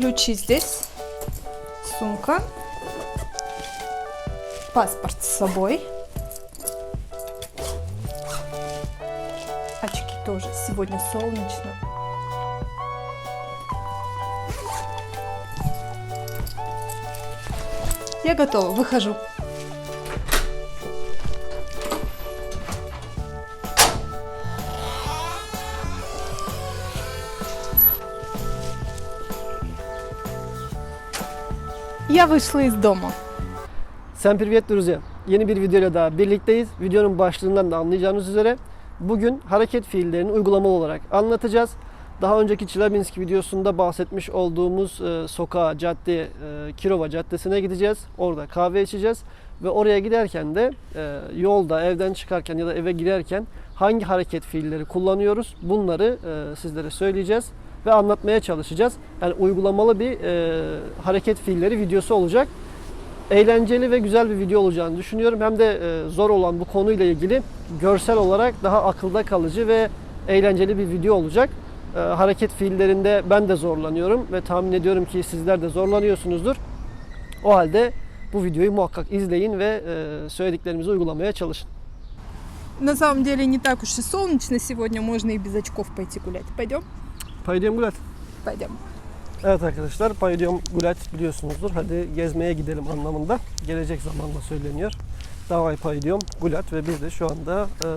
ключи здесь, сумка, паспорт с собой. Очки тоже, сегодня солнечно. Я готова, выхожу. Я вышла из дома. Sen Privyet Друзья. Yeni bir videoyla daha birlikteyiz. Videonun başlığından da anlayacağınız üzere bugün hareket fiillerini uygulamalı olarak anlatacağız. Daha önceki Çelabinsk videosunda bahsetmiş olduğumuz e, sokağa, cadde, e, Kirova Caddesi'ne gideceğiz. Orada kahve içeceğiz. Ve oraya giderken de e, yolda, evden çıkarken ya da eve girerken hangi hareket fiilleri kullanıyoruz bunları e, sizlere söyleyeceğiz ve anlatmaya çalışacağız. Yani uygulamalı bir e, hareket fiilleri videosu olacak eğlenceli ve güzel bir video olacağını düşünüyorum. Hem de e, zor olan bu konuyla ilgili görsel olarak daha akılda kalıcı ve eğlenceli bir video olacak. E, Hareket fiillerinde ben de zorlanıyorum ve tahmin ediyorum ki sizler de zorlanıyorsunuzdur. O halde bu videoyu muhakkak izleyin ve e, söylediklerimizi uygulamaya çalışın. На самом деле не так уж и солнечно сегодня, можно и без очков пойти гулять. Пойдем? Paydiyom Gulat. Пойдем. Evet arkadaşlar Paydiyom Gulat biliyorsunuzdur. Hadi gezmeye gidelim anlamında. Gelecek zamanla söyleniyor. Davay Paydiyom Gulat ve biz de şu anda e,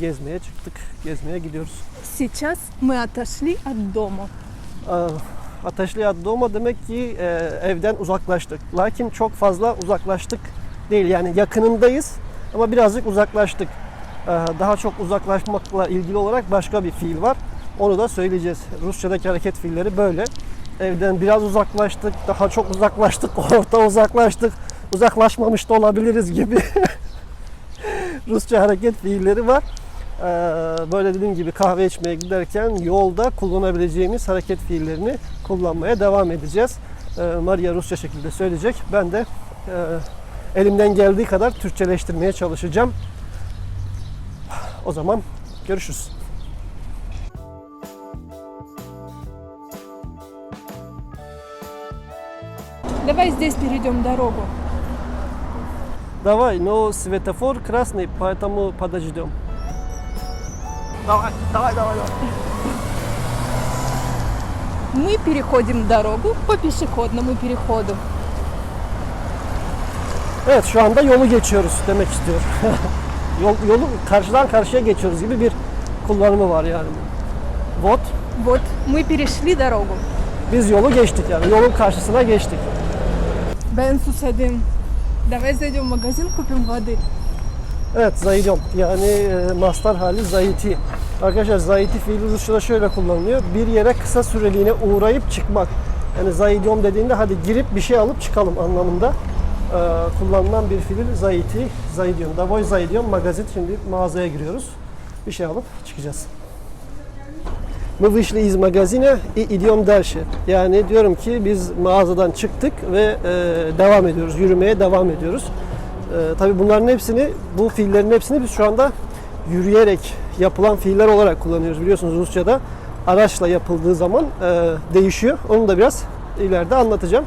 gezmeye çıktık. Gezmeye gidiyoruz. Сейчас мы отошли от дома. Aa, Ateşli Addoma demek ki e, evden uzaklaştık. Lakin çok fazla uzaklaştık değil. Yani yakınındayız ama birazcık uzaklaştık. Ee, daha çok uzaklaşmakla ilgili olarak başka bir fiil var. Onu da söyleyeceğiz. Rusçadaki hareket fiilleri böyle. Evden biraz uzaklaştık, daha çok uzaklaştık, orta uzaklaştık, uzaklaşmamış da olabiliriz gibi Rusça hareket fiilleri var. Ee, böyle dediğim gibi kahve içmeye giderken yolda kullanabileceğimiz hareket fiillerini kullanmaya devam edeceğiz. Ee, Maria Rusça şekilde söyleyecek. Ben de e, elimden geldiği kadar Türkçeleştirmeye çalışacağım. O zaman görüşürüz. Давай здесь перейдем дорогу. Давай, но светофор красный, поэтому подождем. Давай, давай, давай, давай. Мы переходим дорогу по пешеходному переходу. Evet şu anda yolu geçiyoruz demek istiyor. Yol, yolu karşıdan karşıya geçiyoruz gibi bir kullanımı var yani. Vot, Вот, мы перешли дорогу. biz yolu geçtik yani yolun karşısına geçtik. Ben susadım. Давай зайдем в магазин, купим воды. Evet zayidom yani e, mastar hali zayiti. Arkadaşlar zayiti fiili Rusça'da şöyle kullanılıyor. Bir yere kısa süreliğine uğrayıp çıkmak. Yani zayidom dediğinde hadi girip bir şey alıp çıkalım anlamında e, kullanılan bir fiil zayiti, zayidyon. Davoy zayidyon magazin şimdi mağazaya giriyoruz. Bir şey alıp çıkacağız. My wyszli iz magazyna i idiom dalsze. Yani diyorum ki biz mağazadan çıktık ve e, devam ediyoruz, yürümeye devam ediyoruz. E, tabii bunların hepsini, bu fiillerin hepsini biz şu anda yürüyerek yapılan fiiller olarak kullanıyoruz. Biliyorsunuz Rusça'da araçla yapıldığı zaman e, değişiyor. Onu da biraz ileride anlatacağım.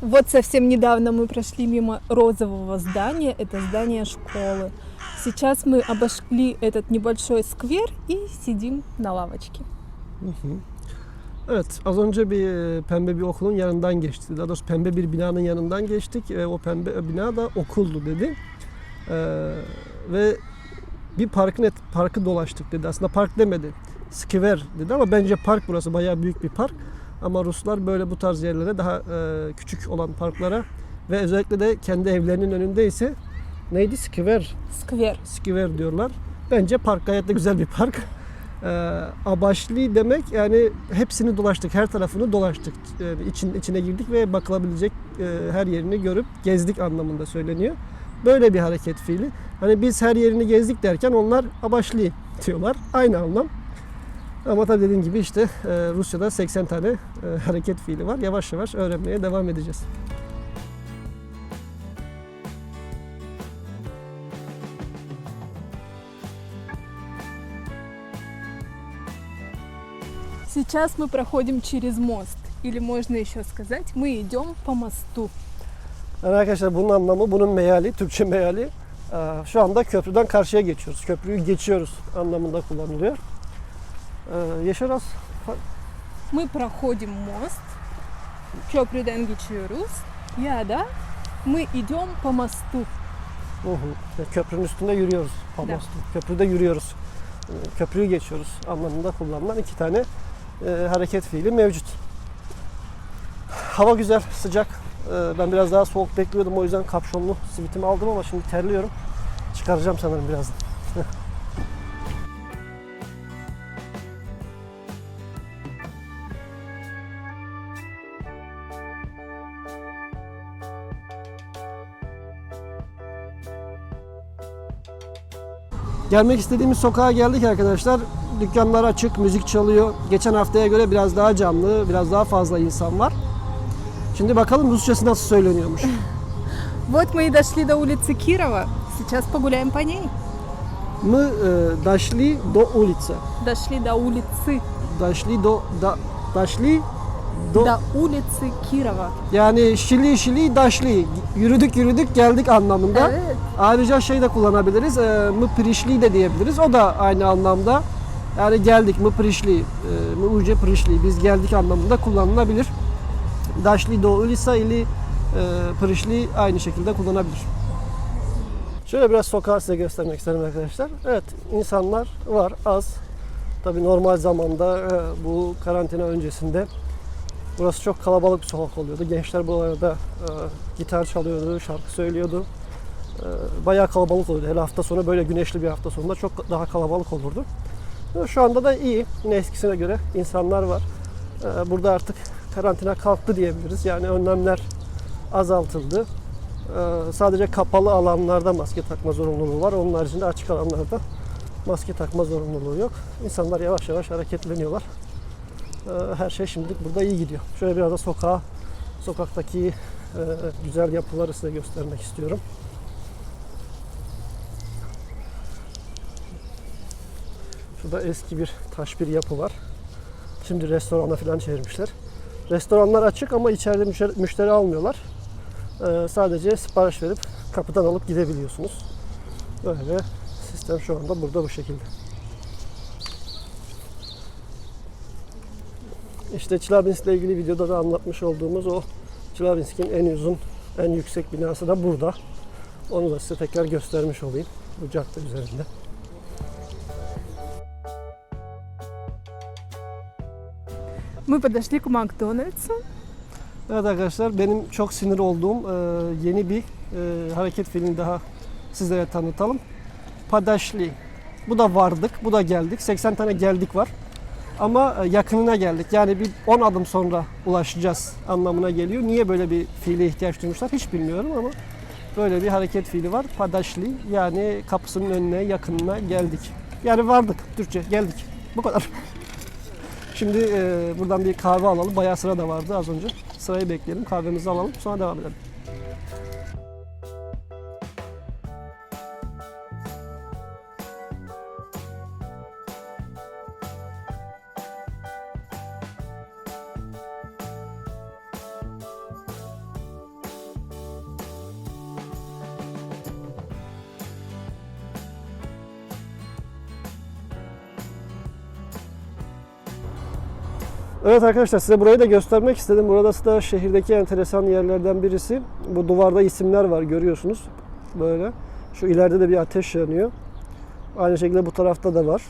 Вот совсем недавно мы прошли мимо розового здания, это здание школы. Сейчас мы обошли этот небольшой сквер и sидим на лавочке. Evet, az önce bir e, pembe bir okulun yanından geçtik. Daha doğrusu pembe bir binanın yanından geçtik. E, o pembe bina da okuldu dedi. E, ve bir parkın et, parkı dolaştık dedi. Aslında park demedi. Skiver dedi ama bence park burası bayağı büyük bir park. Ama Ruslar böyle bu tarz yerlere daha e, küçük olan parklara ve özellikle de kendi evlerinin önünde ise neydi? Skver. Skver. Skver diyorlar. Bence park gayet de güzel bir park. E, abaşli demek yani hepsini dolaştık, her tarafını dolaştık. E, için, içine girdik ve bakılabilecek e, her yerini görüp gezdik anlamında söyleniyor. Böyle bir hareket fiili. Hani biz her yerini gezdik derken onlar abaşli diyorlar. Aynı anlam. Ama tabii dediğim gibi işte e, Rusya'da 80 tane e, hareket fiili var. Yavaş yavaş öğrenmeye devam edeceğiz. Сейчас мы проходим через мост. Или можно еще сказать, мы идем по мосту. Yani arkadaşlar bunun anlamı, bunun meali, Türkçe meali e, şu anda köprüden karşıya geçiyoruz. Köprüyü geçiyoruz anlamında kullanılıyor. E, Yaşar az Мы проходим мост. Köprüden geçiyoruz. Ya da мы идем по мосту. Hı hı. Köprünün üstünde yürüyoruz. Pamostu. Köprüde yürüyoruz. E, Köprüyü geçiyoruz anlamında kullanılan iki tane e, hareket fiili mevcut. Hava güzel, sıcak. E, ben biraz daha soğuk bekliyordum. O yüzden kapşonlu sivitimi aldım ama şimdi terliyorum. Çıkaracağım sanırım birazdan. Gelmek istediğimiz sokağa geldik arkadaşlar. Dükkanlar açık, müzik çalıyor. Geçen haftaya göre biraz daha canlı, biraz daha fazla insan var. Şimdi bakalım Rusçası nasıl söyleniyormuş. Вот мы и дошли до улицы Кирова. Сейчас погуляем по ней. Мы э, дошли до улицы. Дошли до улицы. Дошли до... да- дошли до... До улицы Кирова. Yani şili şili daşli. Yürüdük yürüdük geldik anlamında. Evet. Ayrıca şey de kullanabiliriz. E, mı prişli de diyebiliriz. O da aynı anlamda. Yani geldik mı prişli, e, mı uce prişli. Biz geldik anlamında kullanılabilir. Daşli do ulisa ili e, prişli aynı şekilde kullanabilir. Şöyle biraz sokağı size göstermek isterim arkadaşlar. Evet insanlar var az. Tabi normal zamanda e, bu karantina öncesinde burası çok kalabalık bir sokak oluyordu. Gençler bu arada e, gitar çalıyordu, şarkı söylüyordu. E, bayağı kalabalık oluyordu. Hele hafta sonu böyle güneşli bir hafta sonunda çok daha kalabalık olurdu. Ama Şu anda da iyi. Yine eskisine göre insanlar var. E, Burada artık karantina kalktı diyebiliriz. Yani önlemler azaltıldı. E, Sadece kapalı alanlarda maske takma zorunluluğu var. Onun haricinde açık alanlarda maske takma zorunluluğu yok. İnsanlar yavaş yavaş hareketleniyorlar. E, Her şey şimdilik burada iyi gidiyor. Şöyle biraz da sokağa, sokaktaki e, güzel yapıları size göstermek istiyorum. Şurada eski bir taş bir yapı var. Şimdi restorana falan çevirmişler. Restoranlar açık ama içeride müşteri almıyorlar. Ee, sadece sipariş verip kapıdan alıp gidebiliyorsunuz. Böyle sistem şu anda burada bu şekilde. İşte Çelabinsk ile ilgili videoda da anlatmış olduğumuz o Çelabinsk'in en uzun, en yüksek binası da burada. Onu da size tekrar göstermiş olayım bu cadde üzerinde. Мы подошли к Макдональдсу. Evet arkadaşlar benim çok sinir olduğum e, yeni bir e, hareket filmi daha sizlere tanıtalım. Padaşli. Bu da vardık, bu da geldik. 80 tane geldik var. Ama e, yakınına geldik. Yani bir 10 adım sonra ulaşacağız anlamına geliyor. Niye böyle bir fiile ihtiyaç duymuşlar hiç bilmiyorum ama böyle bir hareket fiili var. Padaşli yani kapısının önüne yakınına geldik. Yani vardık Türkçe geldik. Bu kadar. Şimdi e, buradan bir kahve alalım. Bayağı sıra da vardı az önce. Sırayı bekleyelim. Kahvemizi alalım. Sonra devam edelim. Evet arkadaşlar size burayı da göstermek istedim. Burası da şehirdeki enteresan yerlerden birisi. Bu duvarda isimler var görüyorsunuz. Böyle. Şu ileride de bir ateş yanıyor. Aynı şekilde bu tarafta da var.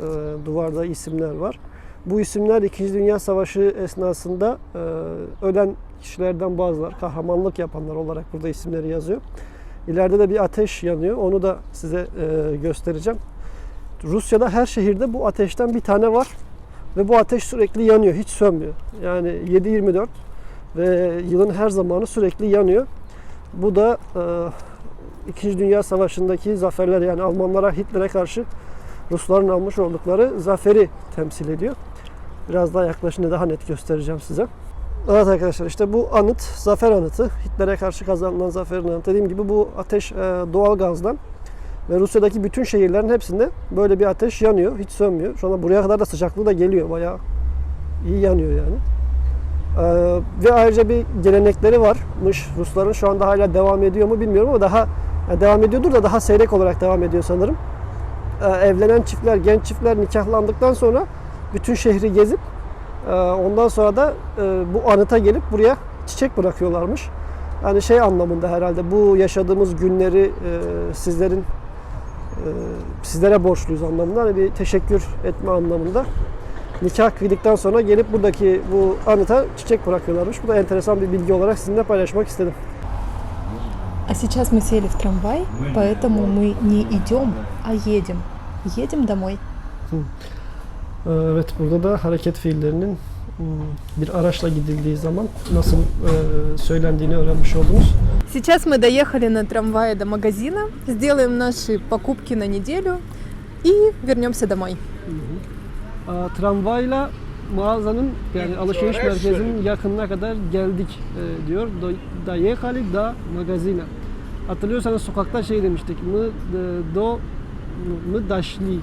Ee, duvarda isimler var. Bu isimler 2. Dünya Savaşı esnasında e, ölen kişilerden bazılar, kahramanlık yapanlar olarak burada isimleri yazıyor. İleride de bir ateş yanıyor. Onu da size e, göstereceğim. Rusya'da her şehirde bu ateşten bir tane var. Ve bu ateş sürekli yanıyor, hiç sönmüyor. Yani 7-24 ve yılın her zamanı sürekli yanıyor. Bu da e, İkinci Dünya Savaşı'ndaki zaferler yani Almanlara, Hitler'e karşı Rusların almış oldukları zaferi temsil ediyor. Biraz daha yaklaşınca daha net göstereceğim size. Evet arkadaşlar işte bu anıt zafer anıtı. Hitler'e karşı kazanılan zaferin anıtı. Dediğim gibi bu ateş e, doğal gazdan ve Rusya'daki bütün şehirlerin hepsinde böyle bir ateş yanıyor. Hiç sönmüyor. Şu anda buraya kadar da sıcaklığı da geliyor. Bayağı iyi yanıyor yani. Ee, ve ayrıca bir gelenekleri varmış Rusların. Şu anda hala devam ediyor mu bilmiyorum ama daha yani devam ediyordur da daha seyrek olarak devam ediyor sanırım. Ee, evlenen çiftler, genç çiftler nikahlandıktan sonra bütün şehri gezip e, ondan sonra da e, bu anıta gelip buraya çiçek bırakıyorlarmış. Yani şey anlamında herhalde bu yaşadığımız günleri e, sizlerin sizlere borçluyuz anlamında. Hani bir teşekkür etme anlamında. Nikah kıydıktan sonra gelip buradaki bu anıta çiçek bırakıyorlarmış. Bu da enteresan bir bilgi olarak sizinle paylaşmak istedim. А сейчас мы сели в трамвай, поэтому мы не идем, а едем. Едем домой. Ee, Evet burada da hareket fiillerinin hmm, bir araçla gidildiği zaman nasıl e, söylendiğini öğrenmiş oldunuz. Сейчас мы доехали на трамвае до магазина, сделаем наши покупки на неделю и вернемся домой. Aa, Tramvayla mağazanın yani alışveriş merkezinin yakınına kadar geldik e, diyor. Do, doехали до магазина. Hatırlıyorsanız sokakta şey demiştik. Мы e, до мы дошли,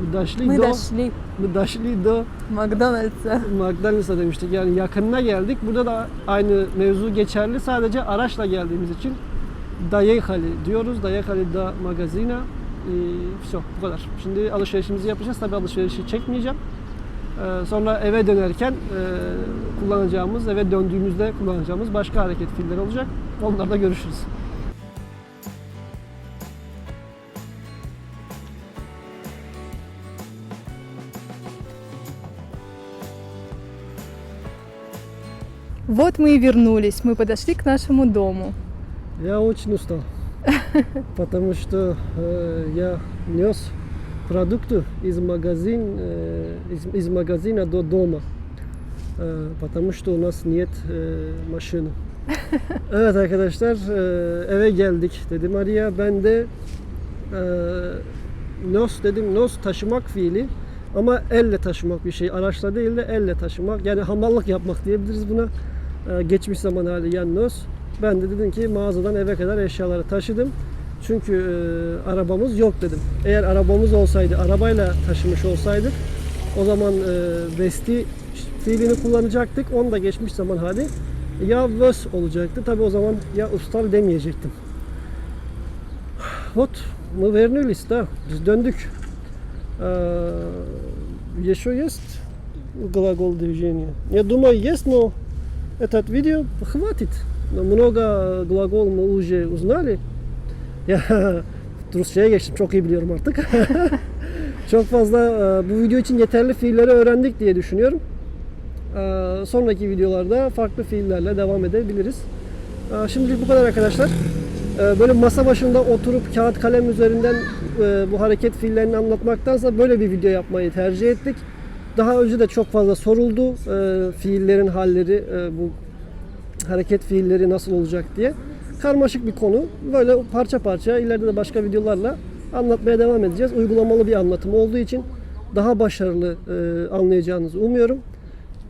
My dashli do. Mıdaşli. Mıdaşli do. McDonald's'a. McDonald's'a demiştik. Yani yakınına geldik. Burada da aynı mevzu geçerli. Sadece araçla geldiğimiz için Dayekali diyoruz. Dayekali da magazina. Ee, bu kadar. Şimdi alışverişimizi yapacağız. Tabi alışverişi çekmeyeceğim. Ee, sonra eve dönerken e, kullanacağımız, eve döndüğümüzde kullanacağımız başka hareket filleri olacak. Onlarda görüşürüz. Вот мы и вернулись. Мы подошли к нашему дому. Я очень устал, потому что э, я нес продукты из, магазин, э, из, из магазина до дома, Э, потому что у нас нет э, машины. Evet arkadaşlar e, eve geldik dedi Maria. Ben de e, nos dedim. Nos taşımak fiili ama elle taşımak bir şey. Araçla değil de elle taşımak. Yani hamallık yapmak diyebiliriz buna. E, geçmiş zaman hali yani nos. Ben de dedim ki mağazadan eve kadar eşyaları taşıdım. Çünkü e, arabamız yok dedim. Eğer arabamız olsaydı, arabayla taşımış olsaydık o zaman e, vesti fiilini kullanacaktık. Onu da geçmiş zaman hali ya vös olacaktı. Tabi o zaman ya ustal demeyecektim. Вот, мы вернулись, да. Biz döndük. Э, Еще есть глагол движения? Я думаю, есть, но этот видео хватит. Но Много глагол мы уже узнали. Ya Rusça'ya geçtim. Çok iyi biliyorum artık. Çok fazla e, bu video için yeterli fiilleri öğrendik diye düşünüyorum. Ee, sonraki videolarda farklı fiillerle devam edebiliriz. Ee, Şimdilik bu kadar arkadaşlar. Ee, Böyle masa başında oturup kağıt kalem üzerinden e, bu hareket fiillerini anlatmaktansa böyle bir video yapmayı tercih ettik. Daha önce de çok fazla soruldu e, fiillerin halleri, e, bu hareket fiilleri nasıl olacak diye. Karmaşık bir konu. Böyle parça parça ileride de başka videolarla anlatmaya devam edeceğiz. Uygulamalı bir anlatım olduğu için daha başarılı e, anlayacağınızı umuyorum.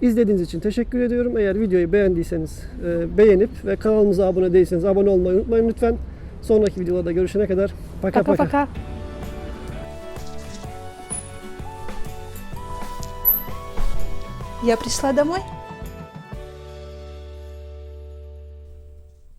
İzlediğiniz için teşekkür ediyorum. Eğer videoyu beğendiyseniz e, beğenip ve kanalımıza abone değilseniz abone olmayı unutmayın lütfen. Sonraki videolarda görüşene kadar paka paka. paka. paka. Я пришла домой.